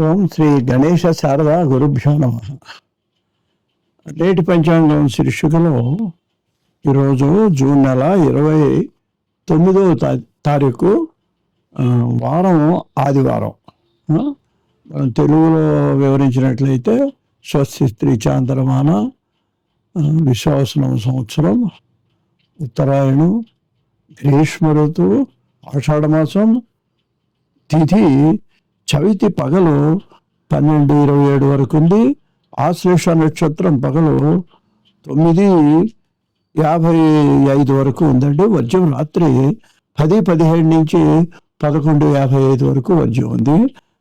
ఓం శ్రీ గణేశ శారద గురుభ్యో నమ. లేటి పంచాంగం శీర్షికలో ఈరోజు జూన్ నెల ఇరవై తొమ్మిదవ తా- తారీఖు వారం ఆదివారం. మనం తెలుగులో వివరించినట్లయితే స్వస్తి స్త్రీ చాంద్రమాన విశ్వాసనం సంవత్సరం ఉత్తరాయణం గ్రీష్మ ఋతువు ఆషాఢమాసం తిథి చవితి పగలు పన్నెండు ఇరవై ఏడు వరకు ఉంది. ఆశ్లేష నక్షత్రం పగలు తొమ్మిది యాభై ఐదు వరకు ఉందండి. వర్జం రాత్రి పది పదిహేడు నుంచి పదకొండు యాభై ఐదు వరకు వర్జం ఉంది.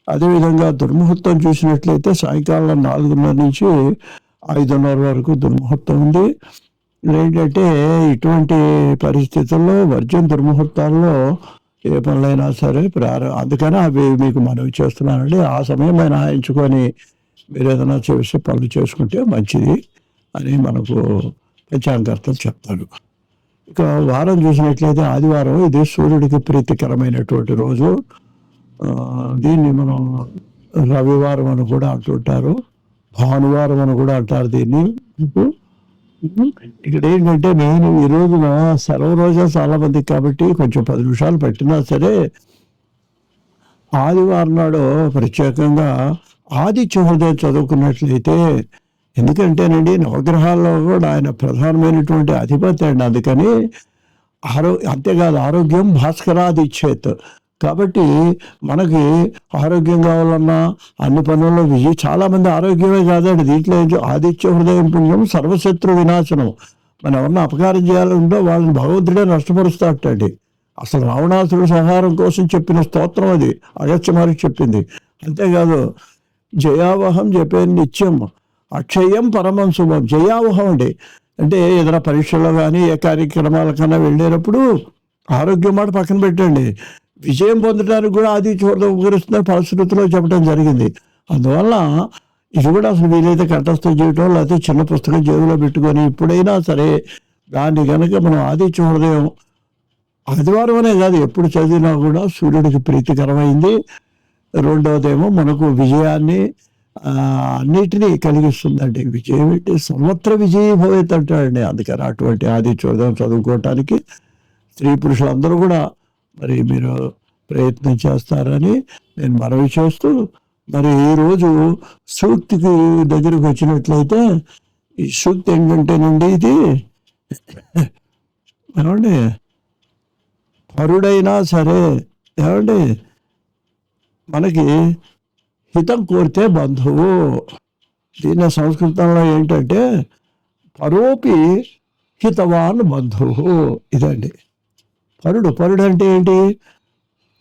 అదేవిధంగా దుర్ముహూర్తం చూసినట్లయితే సాయంకాలం నాలుగున్నర నుంచి ఐదున్నర వరకు దుర్ముహూర్తం ఉంది. ఏంటంటే ఇటువంటి పరిస్థితుల్లో వర్జం దుర్ముహూర్తాల్లో ఏ పనులైనా సరే ప్రార అందుకని అవి మీకు మనవి చేస్తున్నానండి. ఆ సమయం మినహాయించుకొని మీరు ఏదైనా చేసి పనులు చేసుకుంటే మంచిది అని మనకు పంచాంగర్థం చెప్తారు. ఇక వారం చూసినట్లయితే ఆదివారం ఇది సూర్యుడికి ప్రీతికరమైనటువంటి రోజు. దీన్ని మనం రవివారం అని కూడా అంటుంటారు. భానువారం అని కూడా అంటారు దీన్ని. ఇక్కడ ఏంటంటే నేను ఈ రోజున సెలవు రోజు చాలా మంది కాబట్టి కొంచెం పది నిమిషాలు పెట్టినా సరే ఆదివారం నాడు ప్రత్యేకంగా ఆది హృదయం చదువుకున్నట్లయితే ఎందుకంటేనండి నవగ్రహాల్లో కూడా ఆయన ప్రధానమైనటువంటి అధిపతి అండి. అందుకని ఆరో అంతేకాదు ఆరోగ్యం భాస్కరాది చేత్ కాబట్టి మనకి ఆరోగ్యం కావాలన్నా అన్ని పనుల్లో విజయ్ చాలా మంది ఆరోగ్యమే కాదండి. దీంట్లో ఏంటో? ఆదిత్య హృదయం పుణ్యం సర్వశత్రు వినాశనం. మనం ఎవరన్నా అపకారం చేయాలంటే వాళ్ళని భగవంతుడే నష్టపరుస్తాటండి అసలు రావణాసురుడు సంహారం కోసం చెప్పిన స్తోత్రం అది. అగస్త్య మహర్షి చెప్పింది. అంతేకాదు జయావహం చెప్పే నిత్యం. అక్షయం పరమం శుభం. జయావహం అండి. అంటే ఏదైనా పరీక్షలో కానీ ఏ కార్యక్రమాలకన్నా వెళ్ళేటప్పుడు ఆరోగ్యం మాట పక్కన పెట్టండి. విజయం పొందడానికి కూడా అది చూడడం ఉపకరిస్తున్న పరిస్థితుల్లో చెప్పడం జరిగింది. అందువల్ల ఇది కూడా అసలు వీలైతే కంఠస్థం చేయటం లేకపోతే చిన్న పుస్తకం జేబులో పెట్టుకొని ఇప్పుడైనా సరే దాన్ని కనుక మనం ఆది హృదయం ఆదివారం అనే కాదు ఎప్పుడు చదివినా కూడా సూర్యుడికి ప్రీతికరమైంది. రెండవదేమో మనకు విజయాన్ని అన్నిటినీ కలిగిస్తుందండి. విజయం ఏంటి సర్వత్ర విజయీ భవేత్ అంటాడండి. అందుకని అటువంటి ఆది హృదయం చదువుకోవటానికి స్త్రీ పురుషులందరూ కూడా మరి మీరు ప్రయత్నం చేస్తారని నేను మనవి చేస్తూ మరి ఈ రోజు సూక్తికి దగ్గరకు వచ్చినట్లయితే ఈ సూక్తి ఏంటంటేనండి ఇది? ఏమండి? పరుడైనా సరే ఏమండి? మనకి హితం కోరితే బంధువు. దీని సంస్కృతంలో ఏంటంటే పరోపి హితవాన్ బంధువు. ఇదండి. పరుడు. పరుడు అంటే ఏంటి?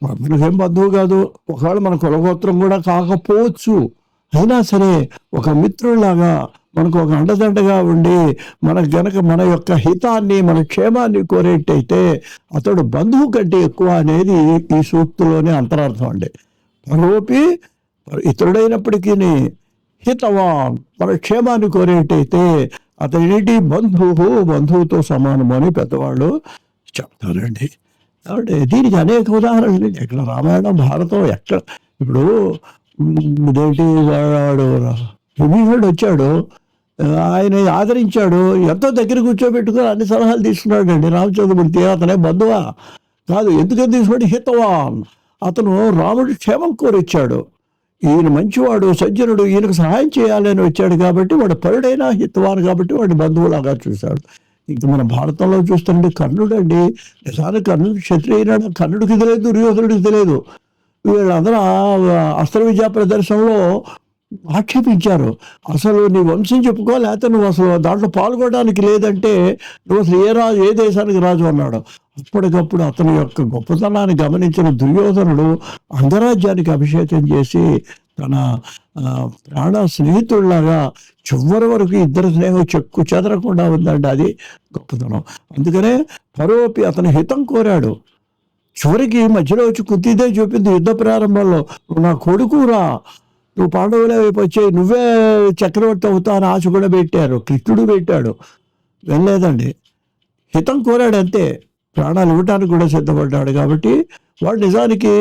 మనకేం బంధువు కాదు. ఒకవేళ మన కులగోత్రం కూడా కాకపోవచ్చు. అయినా సరే ఒక మిత్రుడిలాగా మనకు ఒక అండదండగా ఉండి మనకు గనక మన యొక్క హితాన్ని మన క్షేమాన్ని కోరేటైతే అతడు బంధువు కంటే ఎక్కువ అనేది ఈ సూక్తిలోనే అంతరార్థం అండి. పరోపి ఇతరుడైనప్పటికీ హితవాన్ మన క్షేమాన్ని కోరేటైతే అతనేంటి బంధువు బంధువుతో సమానము అని పెద్దవాళ్ళు చెప్తారండి కాబట్టి దీనికి అనేక ఉదాహరణలు ఇక్కడ ఎక్కడ రామాయణం భారతం ఎక్కడ? ఇప్పుడు ఇదేంటి వాడు విభీషణుడు వచ్చాడు ఆయన ఆదరించాడు ఎంతో దగ్గర కూర్చోబెట్టుకుని అన్ని సలహాలు తీసుకున్నాడు అండి రామచంద్రమూర్తి అతనే బంధువా? కాదు ఎందుకని తీసుకుంటే హితవాన్. అతను రాముడు క్షేమం కోరిచ్చాడు. ఈయన మంచివాడు సజ్జనుడు ఈయనకు సహాయం చేయాలని వచ్చాడు కాబట్టి వాడు పరుడైనా హితవాన్ కాబట్టి వాడి బంధువులాగా చూశాడు. ఇంక మన భారతంలో చూస్తుంటే కర్ణుడు అండి నిజానికి కర్ణుడు క్షత్రియుడు కర్ణుడికి తెలియదు దుర్యోధనుడికి తెలియదు. వీళ్ళందరూ అస్త్ర విద్యా ప్రదర్శనలో ఆక్షేపించారు. అసలు నీ వంశం చెప్పుకో లేకపోతే నువ్వు అసలు దాంట్లో పాల్గొనడానికి లేదంటే నువ్వు అసలు ఏ రాజు ఏ దేశానికి రాజు అన్నాడు. అప్పటికప్పుడు అతని యొక్క గొప్పతనాన్ని గమనించిన దుర్యోధనుడు అంగరాజ్యానికి అభిషేకం చేసి తన ప్రాణ స్నేహితుల్లాగా చివరి వరకు ఇద్దరు స్నేహం చెక్కు చెదరకుండా ఉందండి అది గొప్పతనం. అందుకనే పరోపి అతని హితం కోరాడు. చివరికి మధ్యలో వచ్చి కుత్తిదే చూపింది యుద్ధ ప్రారంభంలో నా కొడుకురా నువ్వు పాండవులే వైపు వచ్చాయి నువ్వే చక్రవర్తి అవుతా అని ఆశ కూడా పెట్టారు. కృష్ణుడు పెట్టాడు. వెళ్ళలేదండి. హితం కోరాడు అంతే ప్రాణాలు ఇవ్వటానికి కూడా సిద్ధపడ్డాడు కాబట్టి వాడు నిజానికి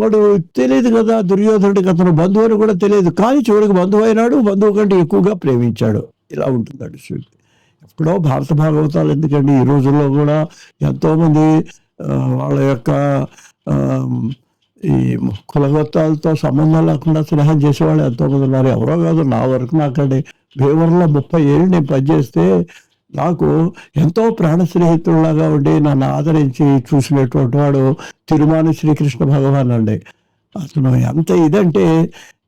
వాడు తెలియదు కదా దుర్యోధనుడికి అతను బంధువు అని కూడా తెలియదు. కానీ చివరికి బంధువు అయినాడు బంధువు కంటే ఎక్కువగా ప్రేమించాడు. ఇలా ఉంటుంది సూక్తి ఎప్పుడో భారత భాగవతాలు ఎందుకండి ఈ రోజుల్లో కూడా ఎంతోమంది వాళ్ళ యొక్క ఈ కులగొత్తాలతో సంబంధం లేకుండా స్నేహం చేసేవాళ్ళు ఎంతోమంది ఉన్నారు. ఎవరో కాదు నా వరకు నాకండి. భీవరంలో ముప్పై ఏళ్ళు నేను పనిచేస్తే నాకు ఎంతో ప్రాణ స్నేహితులాగా ఉండి నన్ను ఆదరించి చూసినటువంటి వాడు తిరుమాని శ్రీకృష్ణ భగవాన్ అండి. అతను ఎంత ఇదంటే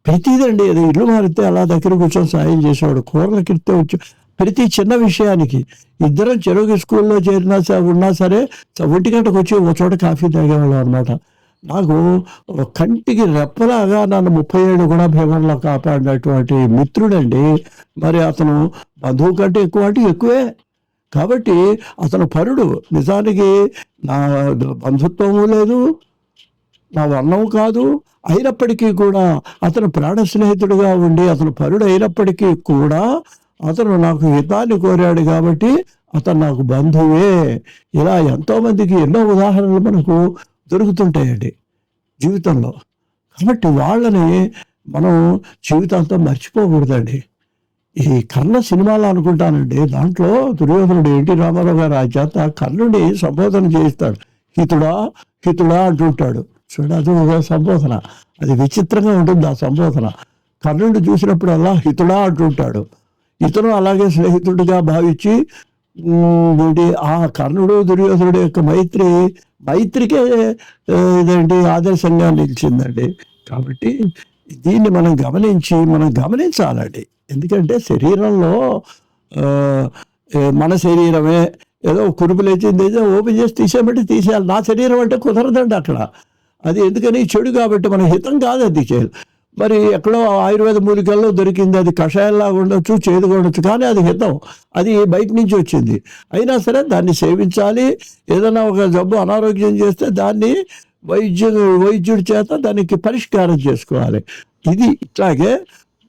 ప్రతిదండి అది ఇల్లు మారితే అలా దగ్గర కూర్చొని సాయం చేసేవాడు. కూరల ఇస్తే వచ్చి ప్రతి చిన్న విషయానికి ఇద్దరం చెరువు స్కూల్లో చేరినా సరే ఉన్నా సరే ఒంటి గంటకు వచ్చి ఒక చోట కాఫీ తాగేవాళ్ళం అనమాట నాకు కంటికి రెప్పలాగా నన్ను ముప్పై ఏడు కూడా భీమంలో కాపాడినటువంటి మిత్రుడండి. మరి అతను బంధువు కంటే ఎక్కువ అంటే ఎక్కువే. కాబట్టి అతను పరుడు. నిజానికి నా బంధుత్వము లేదు నా వర్ణం కాదు. అయినప్పటికీ కూడా అతను ప్రాణ స్నేహితుడుగా ఉండి అతను పరుడు అయినప్పటికీ కూడా అతను నాకు హితాన్ని కోరాడు కాబట్టి అతను నాకు బంధువే. ఇలా ఎంతో మందికి ఎన్నో ఉదాహరణలు మనకు దొరుకుతుంటాయండి జీవితంలో. కాబట్టి వాళ్ళని మనం జీవితాంతం మర్చిపోకూడదండి. ఈ కర్ణ సినిమాలో అనుకుంటానండి. దాంట్లో దుర్యోధనుడు ఎన్టీ రామారావు గారు ఆ చేత కర్ణుని సంబోధన చేయిస్తాడు. హితుడా హితుడా అంటుంటాడు. చూడ అది ఒక సంబోధన. అది విచిత్రంగా ఉంటుంది ఆ సంబోధన. కర్ణుడిని చూసినప్పుడల్లా హితుడా అంటుంటాడు. ఇతను అలాగే స్నేహితుడిగా భావించి ఏంటి ఆ కర్ణుడు దుర్యోధనుడు యొక్క మైత్రి మైత్రికే ఆ, ఇదేంటి ఆదర్శంగా నిలిచిందండి. కాబట్టి దీన్ని మనం గమనించి మనం గమనించాలండి. ఎందుకంటే శరీరంలో మన శరీరమే ఏదో కురుపులు లేచింది ఏదో ఓపెన్ చేసి తీసేయమంటే తీసేయాలి. నా శరీరం అంటే కుదరదండి అక్కడ. అది ఎందుకని చెడు కాబట్టి మన హితం కాదు అది. చేయాలి మరి ఎక్కడో ఆయుర్వేద మూలికల్లో దొరికింది. అది కషాయంలాగా ఉండొచ్చు చేదుగా ఉండొచ్చు కానీ అది హితం. అది బయట నుంచి వచ్చింది. అయినా సరే దాన్ని సేవించాలి. ఏదైనా ఒక జబ్బు అనారోగ్యం చేస్తే దాన్ని వైద్యుడు వైద్యుడి చేత దానికి పరిష్కారం చేసుకోవాలి. ఇది ఇట్లాగే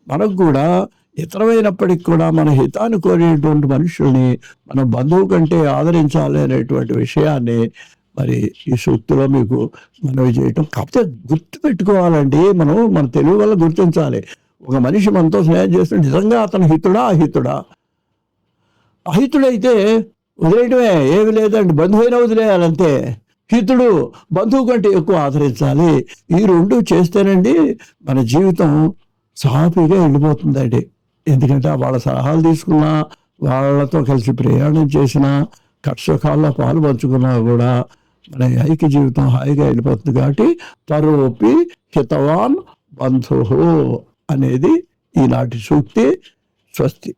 మనకు కూడా ఇతరమైనప్పటికి కూడా మన హితాన్ని కోరేటువంటి మనుషుల్ని మన బంధువు కంటే ఆదరించాలి అనేటువంటి విషయాన్ని మరి ఈ సూక్తిలో మీకు మనవి చేయటం. కాకపోతే గుర్తు పెట్టుకోవాలండి మనం మన తెలివి వల్ల గుర్తించాలి. ఒక మనిషి మనతో స్నేహం చేస్తే నిజంగా అతను హితుడా అహితుడా? అహితుడైతే వదిలేయటమే. ఏమి లేదండి. బంధువైనా వదిలేయాలంతే. హితుడు బంధువు కంటే ఎక్కువ ఆదరించాలి. ఈ రెండు చేస్తేనండి మన జీవితం సాఫీగా వెళ్ళిపోతుందండి ఎందుకంటే వాళ్ళ సలహాలు తీసుకున్నా వాళ్ళతో కలిసి ప్రయాణం చేసినా కష్టకాల్లో పాలు పంచుకున్నా కూడా మన ఐక్య జీవితం హాయిగా వెళ్ళిపోతుంది కాబట్టి పరోపి హితవాన్ బంధు అనేది ఈనాటి సూక్తి స్వస్తి.